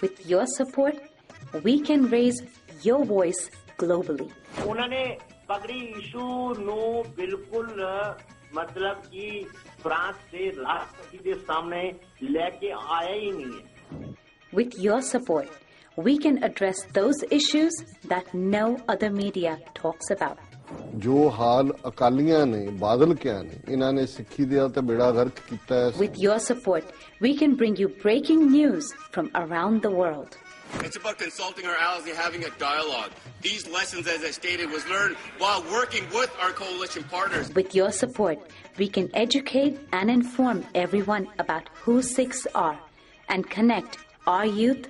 With your support, we can raise your voice globally. With your support, we can address those issues that no other media talks about. ਜੋ ਹਾਲ ਅਕਾਲੀਆਂ ਨੇ ਬਾਦਲ ਕਿਆ ਨੇ ਇਹਨਾਂ ਨੇ ਸਿੱਖੀ ਦਾ ਤੇ ਬੇੜਾ ਗਰਕ ਕੀਤਾ ਹੈ With your support, we can bring you breaking news from around the world. It's about consulting our allies and having a dialogue. These lessons, as I stated, was learned while working with our coalition partners. With your support, we can educate and inform everyone about who Sikhs are and connect our youth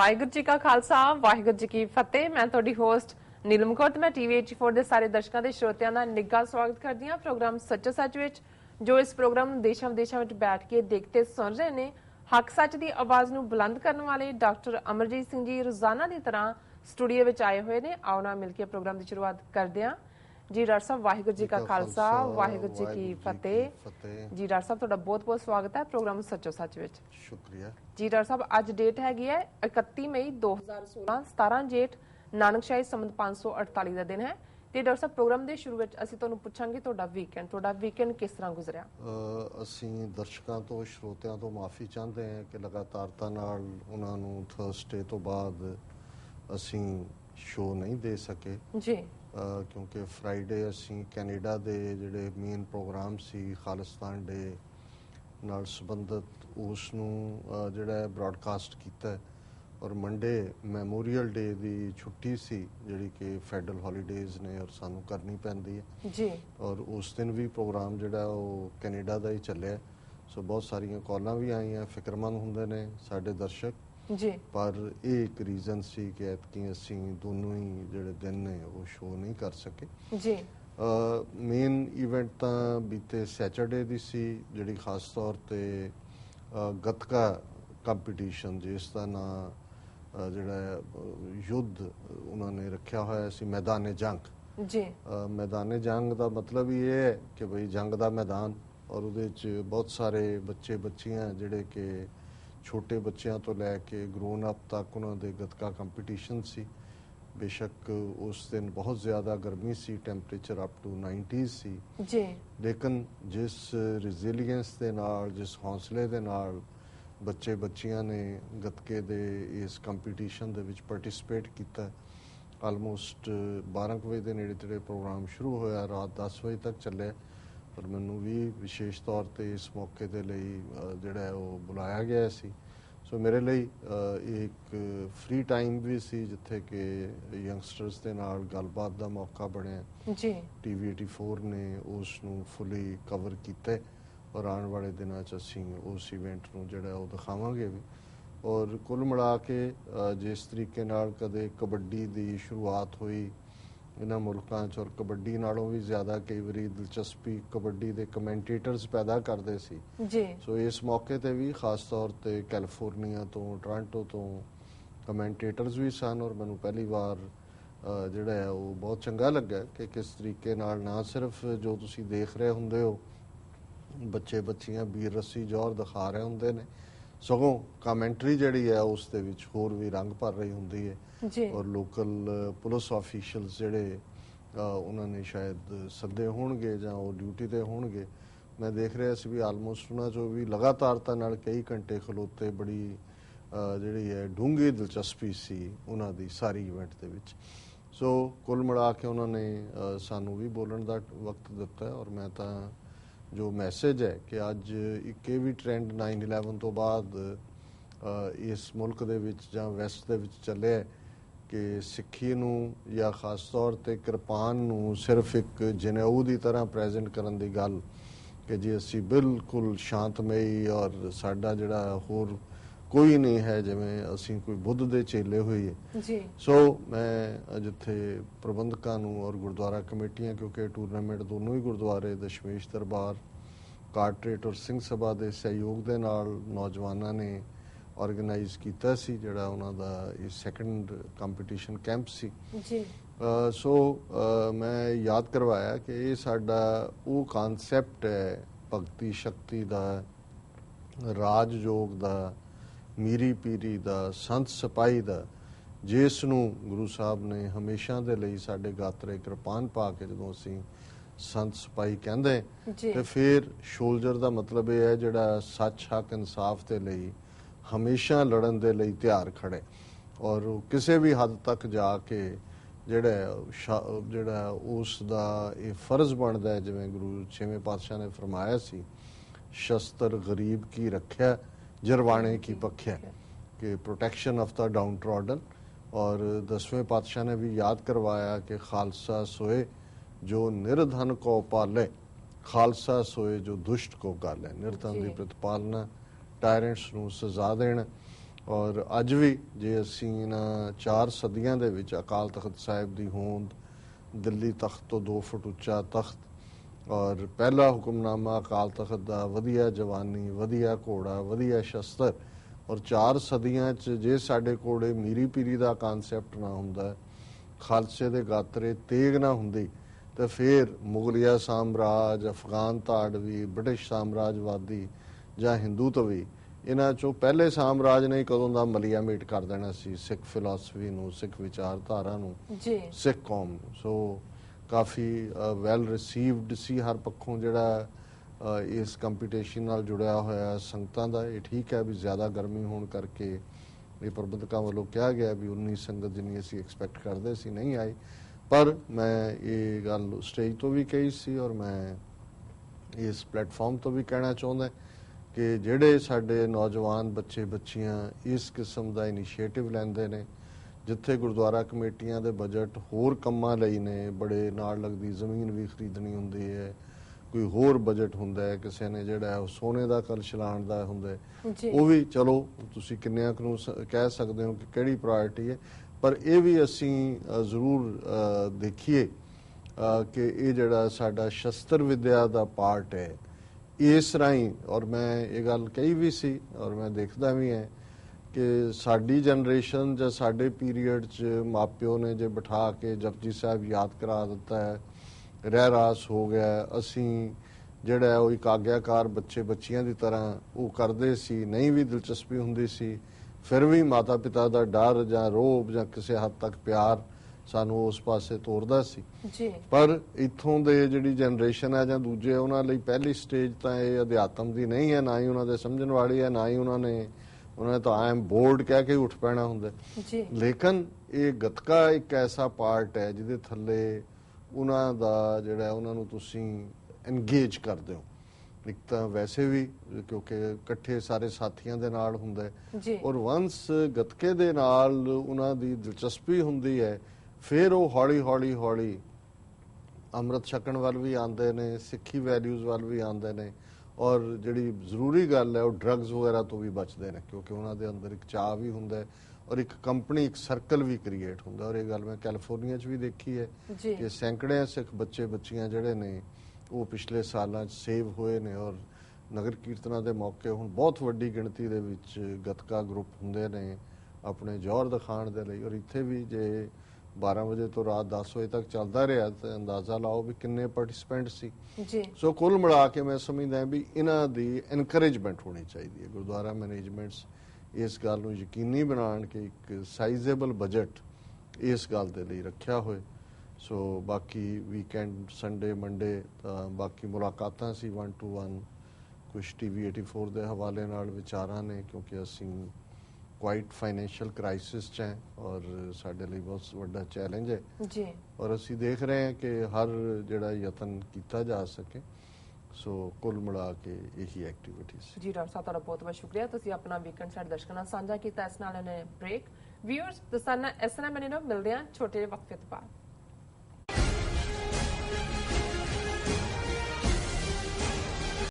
Waheguru ji ਕਾ ਖਾਲਸਾ, ਵਾਹਿਗੁਰੂ ਜੀ ਕੀ ਫਤਿਹ। ਮੈਂ ਤੁਹਾਡੀ host Neelam Kaur ਤੇ ਮੈਂ TV 84 ਦੇ ਸਾਰੇ ਦਰਸ਼ਕਾਂ ਦੇ ਸਰੋਤਿਆਂ ਦਾ ਨਿੱਘਾ ਸਵਾਗਤ ਕਰਦੀ ਹਾਂ। ਪ੍ਰੋਗਰਾਮ ਸੱਚੋ ਸੱਚ ਵਿੱਚ, ਜੋ ਇਸ ਪ੍ਰੋਗਰਾਮ ਨੂੰ ਦੇਸ਼ਾਂ ਵਿਦੇਸ਼ਾਂ ਵਿੱਚ ਬੈਠ ਕੇ ਦੇਖਦੇ ਸੁਣ ਰਹੇ ਨੇ, ਹੱਕ ਸੱਚ ਦੀ ਆਵਾਜ਼ ਨੂੰ ਬੁਲੰਦ ਕਰਨ ਵਾਲੇ ਡਾਕਟਰ ਅਮਰਜੀਤ ਸਿੰਘ ਜੀ ਰੋਜ਼ਾਨਾ ਦੀ ਤਰ੍ਹਾਂ ਸਟੂਡੀਓ ਵਿੱਚ ਆਏ ਹੋਏ ਨੇ। ਆਓ ਨਾਲ ਮਿਲ ਕੇ ਪ੍ਰੋਗਰਾਮ ਦੀ ਸ਼ੁਰੂਆਤ ਕਰਦੇ ਹਾਂ। ਜੀ ਡਾਕਟਰ ਸਾਹਿਬ ਵਾਹਿਗੁਰੂ ਜੀ ਕਾ ਖਾਲਸਾ ਵਾਹਿਗੁਰੂ ਜੀ ਕੀ ਫਤਿਹ। ਜੀ ਡਾਕਟਰ ਸਾਹਿਬ ਤੁਹਾਡਾ ਬਹੁਤ ਬਹੁਤ ਸਵਾਗਤ ਹੈ ਪ੍ਰੋਗਰਾਮ ਸੱਚੋ ਸੱਚ ਵਿੱਚ। ਸ਼ੁਕਰੀਆ। ਜੀ ਡਾਕਟਰ ਸਾਹਿਬ ਅੱਜ ਡੇਟ ਹੈਗੀ ਹੈ 31 ਮਈ 2016 17 ਜੇਠ ਨਾਨਕਸ਼ਾਹੀ ਸੰਮਤ 548 ਦਾ ਦਿਨ ਹੈ। ਤੇ ਡਾਕਟਰ ਸਾਹਿਬ ਪ੍ਰੋਗਰਾਮ ਦੇ ਸ਼ੁਰੂ ਵਿੱਚ ਅਸੀਂ ਤੁਹਾਨੂੰ ਪੁੱਛਾਂਗੇ ਤੁਹਾਡਾ ਵੀਕਐਂਡ ਤੁਹਾਡਾ ਵੀਕਐਂਡ ਕਿਸ ਤਰ੍ਹਾਂ ਗੁਜ਼ਰਿਆ? ਅਸੀਂ ਦਰਸ਼ਕਾਂ ਤੋਂ ਸਰੋਤਿਆਂ ਤੋਂ ਮਾਫੀ ਚਾਹੁੰਦੇ ਹਾਂ ਕਿ ਲਗਾਤਾਰਤਾ ਨਾਲ ਉਹਨਾਂ ਨੂੰ ਥਰਸਡੇ ਤੋਂ ਬਾਅਦ ਅਸੀਂ ਸ਼ੋਅ ਨਹੀਂ ਦੇ ਸਕੇ। ਜੀ। ਕਿਉਂਕਿ ਫਰਾਈਡੇ ਅਸੀਂ ਕੈਨੇਡਾ ਦੇ ਜਿਹੜੇ ਮੇਨ ਪ੍ਰੋਗਰਾਮ ਸੀ ਖਾਲਿਸਤਾਨ ਡੇ ਨਾਲ ਸੰਬੰਧਿਤ ਉਸ ਨੂੰ ਜਿਹੜਾ ਬ੍ਰਾਡਕਾਸਟ ਕੀਤਾ। ਔਰ ਮੰਡੇ ਮੈਮੋਰੀਅਲ ਡੇ ਦੀ ਛੁੱਟੀ ਸੀ ਜਿਹੜੀ ਕਿ ਫੈਡਰਲ ਹੌਲੀਡੇਜ਼ ਨੇ ਔਰ ਸਾਨੂੰ ਕਰਨੀ ਪੈਂਦੀ ਹੈ। ਜੀ। ਔਰ ਉਸ ਦਿਨ ਵੀ ਪ੍ਰੋਗਰਾਮ ਜਿਹੜਾ ਉਹ ਕੈਨੇਡਾ ਦਾ ਹੀ ਚੱਲਿਆ। ਸੋ ਬਹੁਤ ਸਾਰੀਆਂ ਕਾਲਾਂ ਵੀ ਆਈਆਂ ਫਿਕਰਮੰਦ ਹੁੰਦੇ ਨੇ ਸਾਡੇ ਦਰਸ਼ਕ। ਜੀ। ਪਰ ਇਹ ਇੱਕ ਰੀਜ਼ਨ ਸੀ ਕਿ ਐਤਕੀ ਅਸੀਂ ਦੋਨੋਂ ਹੀ ਜਿਹੜੇ ਦਿਨ ਨੇ ਉਹ ਸ਼ੋਅ ਨਹੀਂ ਕਰ ਸਕੇ। ਜੀ। ਮੇਨ ਇਵੈਂਟ ਤਾਂ ਬੀਤੇ ਸੈਟਰਡੇ ਦੀ ਸੀ ਜਿਹੜੀ ਖਾਸ ਤੌਰ ਤੇ ਗੱਤਕਾ ਕੰਪੀਟੀਸ਼ਨ ਜਿਸ ਦਾ ਨਾਂ ਜਿਹੜਾ ਯੁੱਧ ਉਹਨਾਂ ਨੇ ਰੱਖਿਆ ਹੋਇਆ ਸੀ ਮੈਦਾਨੇ ਜੰਗ। ਜੀ। ਮੈਦਾਨੇ ਜੰਗ ਦਾ ਮਤਲਬ ਹੀ ਇਹ ਹੈ ਕਿ ਭਈ ਜੰਗ ਦਾ ਮੈਦਾਨ ਔਰ ਉਹਦੇ ਚ ਬਹੁਤ ਸਾਰੇ ਬੱਚੇ ਬੱਚੀਆਂ ਜਿਹੜੇ ਕਿ ਛੋਟੇ ਬੱਚਿਆਂ ਤੋਂ ਲੈ ਕੇ ਗਰੋਨ ਅਪ ਤੱਕ ਉਹਨਾਂ ਦੇ ਗੱਤਕਾ ਕੰਪੀਟੀਸ਼ਨ ਸੀ। ਬੇਸ਼ੱਕ ਉਸ ਦਿਨ ਬਹੁਤ ਜ਼ਿਆਦਾ ਗਰਮੀ ਸੀ ਟੈਂਪਰੇਚਰ ਅਪ ਟੂ 90 ਸੀ। ਜੀ। ਲੇਕਿਨ ਜਿਸ ਰੈਜ਼ਿਲੀਅੰਸ ਦੇ ਨਾਲ ਜਿਸ ਹੌਸਲੇ ਦੇ ਨਾਲ ਬੱਚੇ ਬੱਚੀਆਂ ਨੇ ਗੱਤਕੇ ਦੇ ਇਸ ਕੰਪੀਟੀਸ਼ਨ ਦੇ ਵਿੱਚ ਪਾਰਟਿਸਿਪੇਟ ਕੀਤਾ ਆਲਮੋਸਟ 12 ਕੁ ਵਜੇ ਦੇ ਨੇੜੇ ਤੇੜੇ ਪ੍ਰੋਗਰਾਮ ਸ਼ੁਰੂ ਹੋਇਆ ਰਾਤ 10 ਵਜੇ ਤੱਕ ਚੱਲਿਆ। ਪਰ ਮੈਨੂੰ ਵੀ ਵਿਸ਼ੇਸ਼ ਤੌਰ ਤੇ ਇਸ ਮੌਕੇ ਦੇ ਲਈ ਜਿਹੜਾ ਹੈ ਉਹ ਬੁਲਾਇਆ ਗਿਆ ਸੀ। ਸੋ ਮੇਰੇ ਲਈ ਇਹ ਇੱਕ ਫ੍ਰੀ ਟਾਈਮ ਵੀ ਸੀ ਜਿੱਥੇ ਕਿ ਯੰਗਸਟਰਸ ਦੇ ਨਾਲ ਗੱਲਬਾਤ ਦਾ ਮੌਕਾ ਬਣਿਆ। ਜੀ। ਟੀਵੀ 84 ਨੇ ਉਸ ਨੂੰ ਫੁੱਲੀ ਕਵਰ ਕੀਤਾ ਔਰ ਆਉਣ ਵਾਲੇ ਦਿਨਾਂ 'ਚ ਅਸੀਂ ਉਸ ਇਵੈਂਟ ਨੂੰ ਜਿਹੜਾ ਉਹ ਦਿਖਾਵਾਂਗੇ ਵੀ। ਔਰ ਕੁੱਲ ਮਿਲਾ ਕੇ ਜਿਸ ਤਰੀਕੇ ਨਾਲ ਕਦੇ ਕਬੱਡੀ ਦੀ ਸ਼ੁਰੂਆਤ ਹੋਈ ਇਹਨਾਂ ਮੁਲਕਾਂ 'ਚ ਔਰ ਕਬੱਡੀ ਨਾਲੋਂ ਵੀ ਜ਼ਿਆਦਾ ਕਈ ਵਾਰੀ ਦਿਲਚਸਪੀ ਕਬੱਡੀ ਦੇ ਕਮੈਂਟੇਟਰਸ ਪੈਦਾ ਕਰਦੇ ਸੀ। ਜੀ। ਸੋ ਇਸ ਮੌਕੇ ਤੇ ਵੀ ਖਾਸ ਤੌਰ ਤੇ ਕੈਲੀਫੋਰਨੀਆ ਤੋਂ ਟੋਰਾਂਟੋ ਤੋਂ ਕਮੈਂਟੇਟਰਸ ਵੀ ਸਨ ਔਰ ਮੈਨੂੰ ਪਹਿਲੀ ਵਾਰ ਜਿਹੜਾ ਹੈ ਉਹ ਬਹੁਤ ਚੰਗਾ ਲੱਗਾ ਕਿ ਕਿਸ ਤਰੀਕੇ ਨਾਲ ਨਾ ਸਿਰਫ ਜੋ ਤੁਸੀਂ ਦੇਖ ਰਹੇ ਹੁੰਦੇ ਹੋ ਬੱਚੇ ਬੱਚੀਆਂ ਵੀਰ ਰੱਸੀ ਜੋਰ ਦਿਖਾ ਰਹੇ ਹੁੰਦੇ ਨੇ ਸਗੋਂ ਕਮੈਂਟਰੀ ਜਿਹੜੀ ਹੈ ਉਸ ਦੇ ਵਿੱਚ ਹੋਰ ਵੀ ਰੰਗ ਭਰ ਰਹੀ ਹੁੰਦੀ ਹੈ। ਜੀ। ਔਰ ਲੋਕਲ ਪੁਲਿਸ ਆਫੀਸ਼ੀਅਲਸ ਜਿਹੜੇ ਉਹਨਾਂ ਨੇ ਸ਼ਾਇਦ ਸੱਦੇ ਹੋਣਗੇ ਜਾਂ ਉਹ ਡਿਊਟੀ ਤੇ ਹੋਣਗੇ। ਮੈਂ ਦੇਖ ਰਿਹਾ ਸੀ ਵੀ ਆਲਮੋਸਟ ਉਹਨਾਂ ਚੋਂ ਵੀ ਲਗਾਤਾਰਤਾ ਨਾਲ ਕਈ ਘੰਟੇ ਖਲੋਤੇ ਬੜੀ ਜਿਹੜੀ ਹੈ ਡੂੰਘੀ ਦਿਲਚਸਪੀ ਸੀ ਉਹਨਾਂ ਦੀ ਸਾਰੀ ਇਵੈਂਟ ਦੇ ਵਿੱਚ। ਸੋ ਕੁੱਲ ਮਿਲਾ ਕੇ ਉਹਨਾਂ ਨੇ ਸਾਨੂੰ ਵੀ ਬੋਲਣ ਦਾ ਵਕਤ ਦਿੱਤਾ ਔਰ ਮੈਂ ਤਾਂ ਜੋ ਮੈਸੇਜ ਹੈ ਕਿ ਅੱਜ ਇੱਕ ਇਹ ਵੀ ਟ੍ਰੈਂਡ 9/11 ਤੋਂ ਬਾਅਦ ਇਸ ਮੁਲਕ ਦੇ ਵਿੱਚ ਜਾਂ ਵੈਸਟ ਦੇ ਵਿੱਚ ਚੱਲਿਆ ਕਿ ਸਿੱਖੀ ਨੂੰ ਜਾਂ ਖਾਸ ਤੌਰ ਤੇ ਕਿਰਪਾਨ ਨੂੰ ਸਿਰਫ ਇੱਕ ਜਨੇਊ ਦੀ ਤਰ੍ਹਾਂ ਪ੍ਰੈਜ਼ੈਂਟ ਕਰਨ ਦੀ ਗੱਲ ਕਿ ਜੇ ਅਸੀਂ ਬਿਲਕੁਲ ਸ਼ਾਂਤਮਈ ਔਰ ਸਾਡਾ ਜਿਹੜਾ ਹੋਰ ਕੋਈ ਨਹੀਂ ਹੈ ਜਿਵੇਂ ਅਸੀਂ ਕੋਈ ਬੁੱਧ ਦੇ ਚੇਲੇ ਹੋਈਏ। ਜੀ। ਸੋ ਮੈਂ ਜਿੱਥੇ ਪ੍ਰਬੰਧਕਾਂ ਨੂੰ ਔਰ ਗੁਰਦੁਆਰਾ ਕਮੇਟੀਆਂ ਕਿਉਂਕਿ ਟੂਰਨਾਮੈਂਟ ਦੋਨੋਂ ਹੀ ਗੁਰਦੁਆਰੇ ਦਸ਼ਮੇਸ਼ ਦਰਬਾਰ ਕਾਰਟਰੇਟ ਔਰ ਸਿੰਘ ਸਭਾ ਦੇ ਸਹਿਯੋਗ ਦੇ ਨਾਲ ਨੌਜਵਾਨਾਂ ਨੇ ਆਰਗੇਨਾਈਜ਼ ਕੀਤਾ ਸੀ ਜਿਹੜਾ ਉਹਨਾਂ ਦਾ ਇਹ ਸੈਕੰਡ ਕੰਪੀਟੀਸ਼ਨ ਕੈਂਪ ਸੀ। ਜੀ। ਸੋ ਮੈਂ ਯਾਦ ਕਰਵਾਇਆ ਕਿ ਇਹ ਸਾਡਾ ਉਹ ਕਨਸੈਪਟ ਹੈ ਭਗਤੀ ਸ਼ਕਤੀ ਦਾ ਰਾਜ ਯੋਗ ਦਾ ਮੀਰੀ ਪੀਰੀ ਦਾ ਸੰਤ ਸਿਪਾਹੀ ਦਾ ਜਿਸ ਨੂੰ ਗੁਰੂ ਸਾਹਿਬ ਨੇ ਹਮੇਸ਼ਾ ਦੇ ਲਈ ਸਾਡੇ ਗਾਤਰੇ ਕਿਰਪਾਨ ਪਾ ਕੇ ਜਦੋਂ ਅਸੀਂ ਸੰਤ ਸਿਪਾਹੀ ਕਹਿੰਦੇ। ਤੇ ਫਿਰ ਸ਼ੋਲਜਰ ਦਾ ਮਤਲਬ ਇਹ ਹੈ ਜਿਹੜਾ ਸੱਚ ਹੱਕ ਇਨਸਾਫ ਦੇ ਲਈ ਹਮੇਸ਼ਾ ਲੜਨ ਦੇ ਲਈ ਤਿਆਰ ਖੜੇ ਔਰ ਕਿਸੇ ਵੀ ਹੱਦ ਤੱਕ ਜਾ ਕੇ ਜਿਹੜਾ ਜਿਹੜਾ ਉਸ ਦਾ ਇਹ ਫਰਜ਼ ਬਣਦਾ ਹੈ ਜਿਵੇਂ ਗੁਰੂ ਛੇਵੇਂ ਪਾਤਸ਼ਾਹ ਨੇ ਫਰਮਾਇਆ ਸੀ ਸ਼ਸਤਰ ਗਰੀਬ ਕੀ ਰੱਖਿਆ ਜਰਵਾਣੇ ਕੀ ਪੱਖਿਆ ਕਿ protection of the downtrodden ਔਰ ਦਸਵੇਂ ਪਾਤਸ਼ਾਹ ਨੇ ਵੀ ਯਾਦ ਕਰਵਾਇਆ ਕਿ ਖਾਲਸਾ ਸੋਏ ਜੋ ਨਿਰਧਨ ਕੋ ਪਾਲੇ ਖਾਲਸਾ ਸੋਏ ਜੋ ਦੁਸ਼ਟ ਕੋ ਗਾਲੇ ਨਿਰਧਨ ਦੀ ਜੀ। ਪ੍ਰਤਪਾਲਨਾ ਟਾਇਰੈਂਟਸ ਨੂੰ ਸਜ਼ਾ ਦੇਣ ਔਰ ਅੱਜ ਵੀ ਜੇ ਅਸੀਂ ਇਹਨਾਂ ਚਾਰ ਸਦੀਆਂ ਦੇ ਵਿੱਚ ਅਕਾਲ ਤਖਤ ਸਾਹਿਬ ਦੀ ਹੋਂਦ ਦਿੱਲੀ ਤਖਤ ਤੋਂ 2 ਫੁੱਟ ਉੱਚਾ ਤਖਤ ਔਰ ਪਹਿਲਾ ਹੁਕਮਨਾਮਾ ਅਕਾਲ ਤਖਤ ਦਾ ਵਧੀਆ ਜਵਾਨੀ ਵਧੀਆ ਘੋੜਾ ਵਧੀਆ ਸ਼ਸਤਰ ਔਰ ਚਾਰ ਸਦੀਆਂ ਚ ਜੇ ਸਾਡੇ ਕੋਲੇ ਮੀਰੀ ਪੀਰੀ ਦਾ ਕਨਸੈਪਟ ਨਾ ਹੁੰਦਾ ਖਾਲਸੇ ਦੇ ਗਾਤਰੇ ਤੇਗ ਨਾ ਹੁੰਦੀ ਤੇ ਫਿਰ ਮੁਗਲਿਆ ਸਾਮਰਾਜ ਅਫਗਾਨ ਤਾੜਵੀ ਬ੍ਰਿਟਿਸ਼ ਸਾਮਰਾਜਵਾਦੀ ਜਾਂ ਹਿੰਦੂਤਵੀ ਇਹਨਾਂ ਚੋਂ ਪਹਿਲੇ ਸਾਮਰਾਜ ਨੇ ਕਦੋਂ ਦਾ ਮਲੀਆ ਮੇਟ ਕਰ ਦੇਣਾ ਸੀ ਸਿੱਖ ਫਿਲਾਸਫੀ ਨੂੰ ਸਿੱਖ ਵਿਚਾਰਧਾਰਾ ਨੂੰ ਜੀ ਸਿੱਖ ਕੌਮ ਨੂੰ। ਸੋ ਕਾਫੀ ਵੈਲ ਰਿਸੀਵਡ ਸੀ ਹਰ ਪੱਖੋਂ ਜਿਹੜਾ ਇਸ ਕੰਪੀਟੀਸ਼ਨ ਨਾਲ ਜੁੜਿਆ ਹੋਇਆ ਸੰਗਤਾਂ ਦਾ। ਇਹ ਠੀਕ ਹੈ ਵੀ ਜ਼ਿਆਦਾ ਗਰਮੀ ਹੋਣ ਕਰਕੇ ਇਹ ਪ੍ਰਬੰਧਕਾਂ ਵੱਲੋਂ ਕਿਹਾ ਗਿਆ ਵੀ ਉਨੀ ਸੰਗਤ ਜਿੰਨੀ ਅਸੀਂ ਐਕਸਪੈਕਟ ਕਰਦੇ ਸੀ ਨਹੀਂ ਆਈ। ਪਰ ਮੈਂ ਇਹ ਗੱਲ ਸਟੇਜ ਤੋਂ ਵੀ ਕਹੀ ਸੀ ਔਰ ਮੈਂ ਇਸ ਪਲੇਟਫਾਰਮ ਤੋਂ ਵੀ ਕਹਿਣਾ ਚਾਹੁੰਦਾ ਕਿ ਜਿਹੜੇ ਸਾਡੇ ਨੌਜਵਾਨ ਬੱਚੇ ਬੱਚੀਆਂ ਇਸ ਕਿਸਮ ਦਾ ਇਨੀਸ਼ੀਏਟਿਵ ਲੈਂਦੇ ਨੇ ਜਿੱਥੇ ਗੁਰਦੁਆਰਾ ਕਮੇਟੀਆਂ ਦੇ ਬਜਟ ਹੋਰ ਕੰਮਾਂ ਲਈ ਨੇ ਬੜੇ ਨਾਲ ਲੱਗਦੀ ਜ਼ਮੀਨ ਵੀ ਖਰੀਦਣੀ ਹੁੰਦੀ ਹੈ ਕੋਈ ਹੋਰ ਬਜਟ ਹੁੰਦਾ ਹੈ ਕਿਸੇ ਨੇ ਜਿਹੜਾ ਉਹ ਸੋਨੇ ਦਾ ਕਲਸ਼ ਲਾਉਣ ਦਾ ਹੁੰਦਾ ਉਹ ਵੀ ਚਲੋ ਤੁਸੀਂ ਕਿੰਨਿਆਂ ਨੂੰ ਕਹਿ ਸਕਦੇ ਹੋ ਕਿ ਕਿਹੜੀ ਪ੍ਰਾਇੋਰਟੀ ਹੈ ਪਰ ਇਹ ਵੀ ਅਸੀਂ ਜ਼ਰੂਰ ਦੇਖੀਏ ਕਿ ਇਹ ਜਿਹੜਾ ਸਾਡਾ ਸ਼ਸਤਰ ਵਿਦਿਆ ਦਾ ਪਾਰਟ ਹੈ ਇਸ ਰਾਹੀਂ ਔਰ ਮੈਂ ਇਹ ਗੱਲ ਕਹੀ ਵੀ ਸੀ ਔਰ ਮੈਂ ਦੇਖਦਾ ਵੀ ਹੈ ਕਿ ਸਾਡੀ ਜਨਰੇਸ਼ਨ ਜਾਂ ਸਾਡੇ ਪੀਰੀਅਡ 'ਚ ਮਾਪਿਓ ਨੇ ਜੇ ਬਿਠਾ ਕੇ ਜਪਜੀ ਸਾਹਿਬ ਯਾਦ ਕਰਾ ਦਿੱਤਾ ਹੈ ਰਹਿ ਰਾਸ ਹੋ ਗਿਆ ਅਸੀਂ ਜਿਹੜਾ ਉਹ ਇੱਕ ਆਗਿਆਕਾਰ ਬੱਚੇ ਬੱਚੀਆਂ ਦੀ ਤਰ੍ਹਾਂ ਉਹ ਕਰਦੇ ਸੀ ਨਹੀਂ ਵੀ ਦਿਲਚਸਪੀ ਹੁੰਦੀ ਸੀ ਫਿਰ ਵੀ ਮਾਤਾ ਪਿਤਾ ਦਾ ਡਰ ਜਾਂ ਰੋਬ ਜਾਂ ਕਿਸੇ ਹੱਦ ਤੱਕ ਪਿਆਰ ਸਾਨੂੰ ਉਸ ਪਾਸੇ ਤੋਰਦਾ ਸੀ। ਜੀ। ਪਰ ਇੱਥੋਂ ਦੇ ਜਿਹੜੀ ਜਨਰੇਸ਼ਨ ਹੈ ਜਾਂ ਦੂਜੇ ਉਹਨਾਂ ਲਈ ਪਹਿਲੀ ਸਟੇਜ ਤਾਂ ਇਹ ਅਧਿਆਤਮ ਦੀ ਨਹੀਂ ਹੈ ਨਾ ਹੀ ਉਹਨਾਂ ਦੇ ਸਮਝਣ ਵਾਲੀ ਹੈ ਨਾ ਹੀ ਉਹਨਾਂ ਨੇ ਉਹਨਾਂ ਨੇ ਤਾਂ ਆਮ ਬੋਰਡ ਕਹਿ ਕੇ ਉੱਠ ਪੈਣਾ ਹੁੰਦਾ ਜੀ। ਲੇਕਿਨ ਇਹ ਗਤਕਾ ਇੱਕ ਐਸਾ ਪਾਰਟ ਹੈ ਜਿਹਦੇ ਥੱਲੇ ਉਹਨਾਂ ਦਾ ਜਿਹੜਾ ਉਹਨਾਂ ਨੂੰ ਤੁਸੀਂ ਐਨਗੇਜ ਕਰਦੇ ਹੋ। ਇੱਕ ਤਾਂ ਵੈਸੇ ਵੀ ਕਿਉਂਕਿ ਇਕੱਠੇ ਸਾਰੇ ਸਾਥੀਆਂ ਦੇ ਨਾਲ ਹੁੰਦਾ ਹੈ। ਔਰ ਵੰਸ ਗੱਤਕੇ ਦੇ ਨਾਲ ਉਹਨਾਂ ਦੀ ਦਿਲਚਸਪੀ ਹੁੰਦੀ ਹੈ ਫਿਰ ਉਹ ਹੌਲੀ ਹੌਲੀ ਹੌਲੀ ਅੰਮ੍ਰਿਤ ਛਕਣ ਵੱਲ ਵੀ ਆਉਂਦੇ ਨੇ ਸਿੱਖੀ ਵੈਲਿਊਜ਼ ਵੱਲ ਵੀ ਆਉਂਦੇ ਨੇ। ਔਰ ਜਿਹੜੀ ਜ਼ਰੂਰੀ ਗੱਲ ਹੈ ਉਹ ਡਰੱਗਸ ਵਗੈਰਾ ਤੋਂ ਵੀ ਬਚਦੇ ਨੇ ਕਿਉਂਕਿ ਉਹਨਾਂ ਦੇ ਅੰਦਰ ਇੱਕ ਚਾਹ ਵੀ ਹੁੰਦਾ ਹੈ ਔਰ ਇੱਕ ਕੰਪਨੀ ਇੱਕ ਸਰਕਲ ਵੀ ਕ੍ਰੀਏਟ ਹੁੰਦਾ ਔਰ ਇਹ ਗੱਲ ਮੈਂ ਕੈਲੀਫੋਰਨੀਆ 'ਚ ਵੀ ਦੇਖੀ ਹੈ ਕਿ ਸੈਂਕੜੇ ਸਿੱਖ ਬੱਚੇ ਬੱਚੀਆਂ ਜਿਹੜੇ ਨੇ ਉਹ ਪਿਛਲੇ ਸਾਲਾਂ 'ਚ ਸੇਵ ਹੋਏ ਨੇ ਔਰ ਨਗਰ ਕੀਰਤਨਾਂ ਦੇ ਮੌਕੇ ਹੁਣ ਬਹੁਤ ਵੱਡੀ ਗਿਣਤੀ ਦੇ ਵਿੱਚ ਗਤਕਾ ਗਰੁੱਪ ਹੁੰਦੇ ਨੇ ਆਪਣੇ ਜੋਹਰ ਦਿਖਾਉਣ ਦੇ ਲਈ। ਔਰ ਇੱਥੇ ਵੀ ਜੇ 12 ਵਜੇ ਤੋਂ ਰਾਤ 10 ਵਜੇ ਤੱਕ ਚੱਲਦਾ ਰਿਹਾ ਤਾਂ ਅੰਦਾਜ਼ਾ ਲਾਓ ਵੀ ਕਿੰਨੇ ਪਾਰਟਿਸਪੈਂਟ ਸੀ। ਜੀ। ਸੋ ਕੁੱਲ ਮਿਲਾ ਕੇ ਮੈਂ ਸਮਝਦਾ ਵੀ ਇਹਨਾਂ ਦੀ ਐਨਕਰੇਜਮੈਂਟ ਹੋਣੀ ਚਾਹੀਦੀ ਹੈ। ਗੁਰਦੁਆਰਾ ਮੈਨੇਜਮੈਂਟਸ ਇਸ ਗੱਲ ਨੂੰ ਯਕੀਨੀ ਬਣਾਉਣ ਕਿ ਇੱਕ ਸਾਈਜ਼ੇਬਲ ਬਜਟ ਇਸ ਗੱਲ ਦੇ ਲਈ ਰੱਖਿਆ ਹੋਏ। ਸੋ ਬਾਕੀ ਵੀਕਐਂਡ ਸੰਡੇ ਮੰਡੇ ਤਾਂ ਬਾਕੀ ਮੁਲਾਕਾਤਾਂ ਸੀ 1 ਟੂ 1 ਕੁਝ ਟੀਵੀ 84 ਦੇ ਹਵਾਲੇ ਨਾਲ ਵਿਚਾਰਾਂ ਨੇ ਕਿਉਂਕਿ ਅਸੀਂ ਕੁਆਇਟ ਫਾਈਨੈਂਸ਼ੀਅਲ ਕ੍ਰਾਈਸਿਸ ਚ ਹੈ ਔਰ ਸਾਡੇ ਲਈ ਬਹੁਤ ਵੱਡਾ ਚੈਲੰਜ ਹੈ। ਜੀ। ਔਰ ਅਸੀਂ ਦੇਖ ਰਹੇ ਹਾਂ ਕਿ ਹਰ ਜਿਹੜਾ ਯਤਨ ਕੀਤਾ ਜਾ ਸਕੇ ਸੋ ਕੁੱਲ ਮਿਲਾ ਕੇ ਇਹੀ ਐਕਟੀਵਿਟੀਜ਼ ਜੀ ਡਾਕਟਰ ਸਾਹਿਬ ਤੁਹਾਡਾ ਬਹੁਤ ਬਹੁਤ ਸ਼ੁਕਰੀਆ। ਤੁਸੀਂ ਆਪਣਾ ਵੀਕਐਂਡ ਸਾਡੇ ਦਰਸ਼ਕਾਂ ਨਾਲ ਸਾਂਝਾ ਕੀਤਾ। ਇਸ ਨਾਲ ਇਹਨੇ ਬ੍ਰੇਕ ਵਿਊਅਰਸ ਦਸਾਨਾ ਇਸ ਨਾਲ ਮੈਨੇ ਨਾ ਮਿਲਦੇ ਹਾਂ ਛੋਟੇ ਜਿਹੇ ਵਕਫੇ ਤੋਂ ਬਾਅਦ।